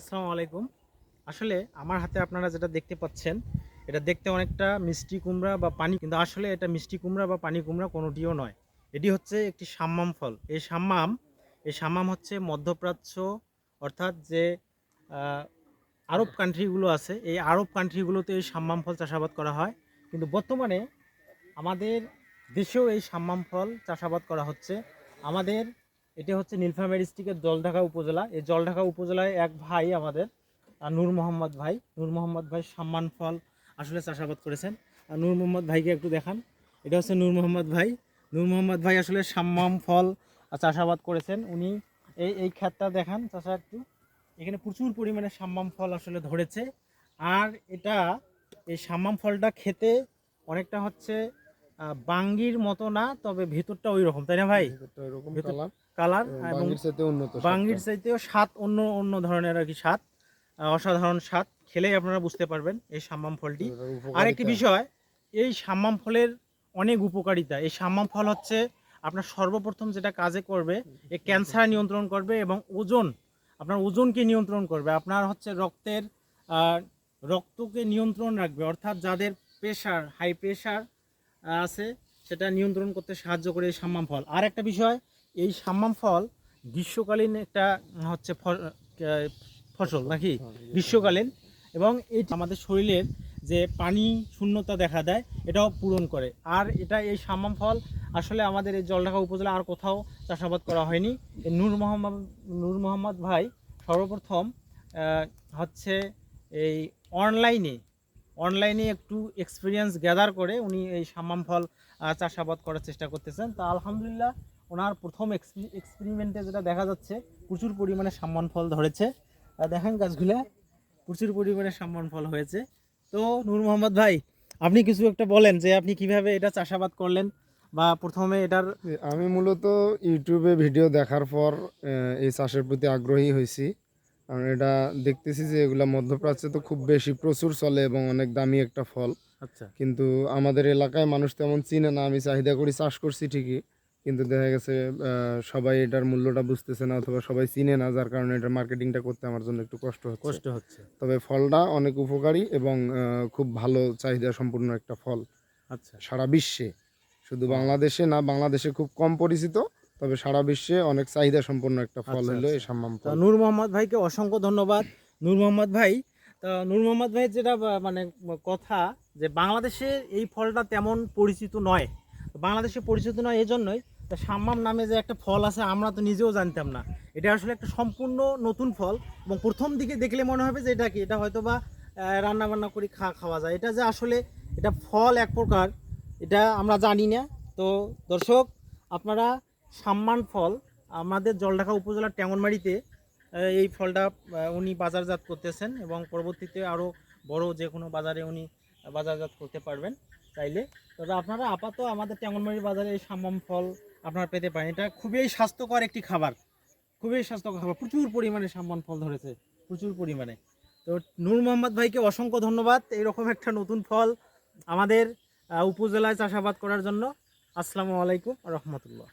আসসালামু আলাইকুম। আসলে আমার হাতে আপনারা যেটা দেখতে পাচ্ছেন, এটা দেখতে অনেকটা মিষ্টি কুমড়া বা পানি, কিন্তু আসলে এটা মিষ্টি কুমড়া বা পানি কুমড়া কোনোটিও নয়। এটি হচ্ছে একটি সাম্মাম ফল। এই সাম্মাম এই সাম্মাম হচ্ছে মধ্যপ্রাচ্য অর্থাৎ যে আরব কান্ট্রিগুলো আছে, এই আরব কান্ট্রিগুলোতে এই সাম্মাম ফল চাষাবাদ করা হয়। কিন্তু বর্তমানে আমাদের দেশেও এই সাম্মাম ফল চাষাবাদ করা হচ্ছে। আমাদের এটা হচ্ছে নীলফামারী ডিস্ট্রিক্টের জলঢাকা উপজেলা। এই জলঢাকা উপজেলায় এক ভাই আমাদের নূর মোহাম্মদ ভাই। নূর মোহাম্মদ ভাই সাম্মান ফল আসলে চাষাবাদ করেছেন। আর নূর মোহাম্মদ ভাইকে একটু দেখান। এটা হচ্ছে নূর মোহাম্মদ ভাই। নূর মোহাম্মদ ভাই আসলে সাম্মাম ফল চাষাবাদ করেছেন। উনি এই এই ক্ষেতটা দেখান চাষা একটু। এখানে প্রচুর পরিমাণে সাম্মাম ফল আসলে ধরেছে। আর এটা, এই সাম্মাম ফলটা খেতে অনেকটা হচ্ছে বাঙ্গির মতো না তবে ভেতরটা ওই রকম তাই না ভাই? কালার এবং বাঙ্গির চাইতেও স্বাদ অন্য অন্য ধরনের আর কি স্বাদ অসাধারণ স্বাদ। খেলেই আপনারা বুঝতে পারবেন এই সাম্মাম ফলটি। আরেকটি বিষয় এই সাম্মাম ফলের অনেক উপকারিতা। এই সাম্মাম ফল হচ্ছে আপনার সর্বপ্রথম যেটা কাজে করবে এই ক্যান্সার নিয়ন্ত্রণ করবে এবং ওজন আপনার ওজনকে নিয়ন্ত্রণ করবে। আপনার হচ্ছে রক্তের রক্তকে নিয়ন্ত্রণ রাখবে অর্থাৎ যাদের প্রেশার হাই প্রেশার আছে, সেটা নিয়ন্ত্রণ করতে সাহায্য করে এই সাম্মাম ফল। আর একটা বিষয়, এই সাম্মাম ফল গ্রীষ্মকালীন একটা হচ্ছে ফসল নাকি? গ্রীষ্মকালীন। এবং এই আমাদের শরীরের যে পানি শূন্যতা দেখা দেয়, এটাও পূরণ করে। আর এটা এই সাম্মাম ফল, আসলে আমাদের এই জলঢাকা উপজেলা আর কোথাও চাষাবাদ করা হয়নি। নূর মোহাম্মদ নূর মোহাম্মদ ভাই সর্বপ্রথম হচ্ছে এই অনলাইনে অনলাইনে একটু এক্সপিরিয়েন্স গ্যাদার করে উনি এই সাম্মাম ফল চাষাবাদ করার চেষ্টা করতেছেন। তা আলহামদুলিল্লাহ ওনার প্রথম এক্সপেরিমেন্টে যেটা দেখা যাচ্ছে, প্রচুর পরিমাণে সাম্মান ফল ধরেছে। দেখেন গাছগুলো, প্রচুর পরিমাণে সাম্মান ফল হয়েছে। তো নূর মোহাম্মদ ভাই, আপনি কিছু একটা বলেন যে আপনি কীভাবে এটা চাষাবাদ করলেন বা প্রথমে এটার আমি মূলত ইউটিউবে ভিডিও দেখার পর এই চাষের প্রতি আগ্রহী হয়েছি। কারণ এটা দেখতেছি যে এগুলা মধ্যপ্রাচ্যে তো খুব বেশি প্রচুর চলে এবং অনেক দামি একটা ফল। আচ্ছা। কিন্তু আমাদের এলাকায় মানুষ তেমন চিনে না আমি চাহিদা করি চাষ করছি ঠিকই কিন্তু দেখা গেছে সবাই এটার মূল্যটা বুঝতেছে না অথবা সবাই চিনে না যার কারণে এটার মার্কেটিংটা করতে আমার জন্য একটু কষ্ট হচ্ছে। কষ্ট হচ্ছে। তবে ফলটা অনেক উপকারী এবং খুব ভালো চাহিদা সম্পূর্ণ একটা ফল আচ্ছা। সারা বিশ্বে। শুধু বাংলাদেশে না বাংলাদেশে খুব কম পরিচিত তবে সারা বিশ্বে অনেক চাহিদা সম্পন্ন একটা ফল আচ্ছা, হলো এই আচ্ছা। সাম্মাম ফল। নূর মোহাম্মদ ভাইকে অসংখ্য ধন্যবাদ। নূর মোহাম্মদ ভাই তো নূর মোহাম্মদ ভাই যেটা মানে কথা যে বাংলাদেশে এই ফলটা তেমন পরিচিত নয়। বাংলাদেশে পরিচিত নয় এজন্যই তা সাম্মাম নামে যে একটা ফল আছে আমরা তো নিজেও জানতাম না। এটা আসলে একটা সম্পূর্ণ নতুন ফল এবং প্রথম দিকে দেখলে মনে হবে যে এটা কি এটা হয়তো বা রান্না বান্না করে খা খাওয়া যায়। এটা যে আসলে এটা ফল এক প্রকার এটা আমরা জানি না। তো দর্শক আপনারা সাম্মান ফল, আমাদের জলঢাকা উপজেলার ট্যাঙ্গনবাড়িতে এই ফলটা উনি বাজারজাত করতেছেন এবং পরবর্তীতে আরও বড় যে কোনো বাজারে উনি বাজারজাত করতে পারবেন চাইলে। তবে আপনারা আপাতত আমাদের ট্যাঙ্গনবাড়ি বাজারে এই সাম্মাম ফল আপনারা পেতে পারেন। এটা খুবই স্বাস্থ্যকর একটি খাবার। খুবই স্বাস্থ্যকর খাবার। প্রচুর পরিমাণে সাম্মান ফল ধরেছে। প্রচুর পরিমাণে। তো নূর মোহাম্মদ ভাইকে অসংখ্য ধন্যবাদ। এইরকম একটা নতুন ফল আমাদের উপজেলায় চাষাবাদ করার জন্য। আসসালামু আলাইকুম রহমতুল্লাহ।